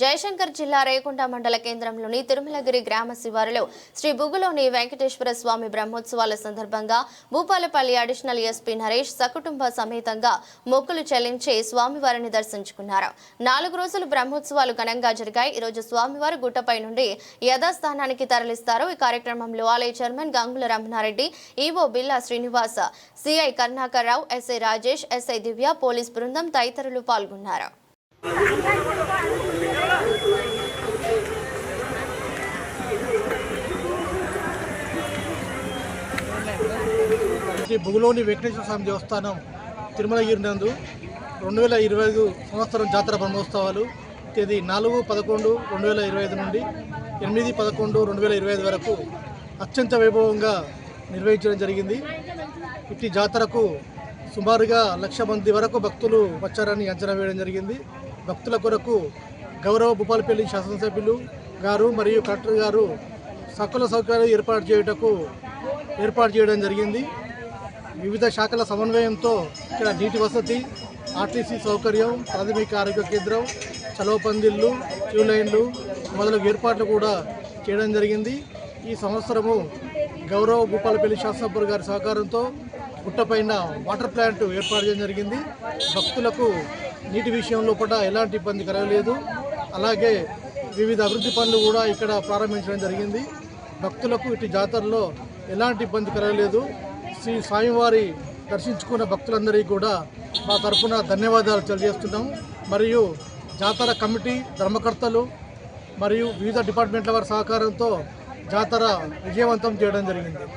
జయశంకర్ జిల్లా రేకుంట మండల కేంద్రంలోని తిరుమలగిరి గ్రామ శివారులో శ్రీ బుగులోని వెంకటేశ్వర స్వామి బ్రహ్మోత్సవాల సందర్భంగా భూపాలపల్లి అడిషనల్ ఎస్పీ నరేష్ సకుటుంబ సమేతంగా మొక్కులు చెల్లించి స్వామివారిని దర్శించుకున్నారు. నాలుగు రోజులు బ్రహ్మోత్సవాలు ఘనంగా జరిగాయి. ఈరోజు స్వామివారు గుట్టపై నుండి యథాస్థానానికి తరలిస్తారు. ఈ కార్యక్రమంలో ఆలయ chairman Gangula Ramana Reddy EO Billa Srinivas CI Karnakar Rao SI Rajesh SI Divya police బృందం తదితరులు పాల్గొన్నారు. శ్రీ బుగులోని వెంకటేశ్వర స్వామి దేవస్థానం తిరుమలగిరి నందు రెండు వేల ఇరవై ఐదు సంవత్సరం జాతర బ్రహ్మోత్సవాలు తేదీ నాలుగు పదకొండు రెండు వేల ఇరవై ఐదు నుండి ఎనిమిది పదకొండు రెండు వేల ఇరవై ఐదు వరకు అత్యంత వైభవంగా నిర్వహించడం జరిగింది. ఇట్టి జాతరకు సుమారుగా లక్ష మంది వరకు భక్తులు వచ్చారని అంచనా వేయడం జరిగింది. భక్తుల కొరకు గౌరవ భూపాలపల్లి శాసనసభ్యులు గారు మరియు కలెక్టర్ గారు సకల సౌకర్యాలు ఏర్పాటు చేయుటకు ఏర్పాటు చేయడం జరిగింది. వివిధ శాఖల సమన్వయంతో ఇక్కడ నీటి వసతి ఆర్టీసీ సౌకర్యం ప్రాథమిక ఆరోగ్య కేంద్రం చలవ పందిళ్ళు క్యూ లైన్లు మొదలగు ఏర్పాట్లు కూడా చేయడం జరిగింది. ఈ సంవత్సరము గౌరవ భూపాలపల్లి శాసనసభ్యులు గారి సహకారంతో గుట్టపైన వాటర్ ప్లాంట్ ఏర్పాటు చేయడం జరిగింది. భక్తులకు నీటి విషయంలో కూడా ఎలాంటి ఇబ్బంది కలగలేదు. అలాగే వివిధ అభివృద్ధి పనులు కూడా ఇక్కడ ప్రారంభించడం జరిగింది. భక్తులకు ఇటు జాతరలో ఎలాంటి ఇబ్బంది కలగలేదు. శ్రీ స్వామివారి దర్శించుకున్న భక్తులందరికీ కూడా మా తరఫున ధన్యవాదాలు తెలియజేస్తున్నాం. మరియు జాతర కమిటీ ధర్మకర్తలు మరియు వివిధ డిపార్ట్మెంట్ల వారి సహకారంతో జాతర విజయవంతం చేయడం జరిగింది.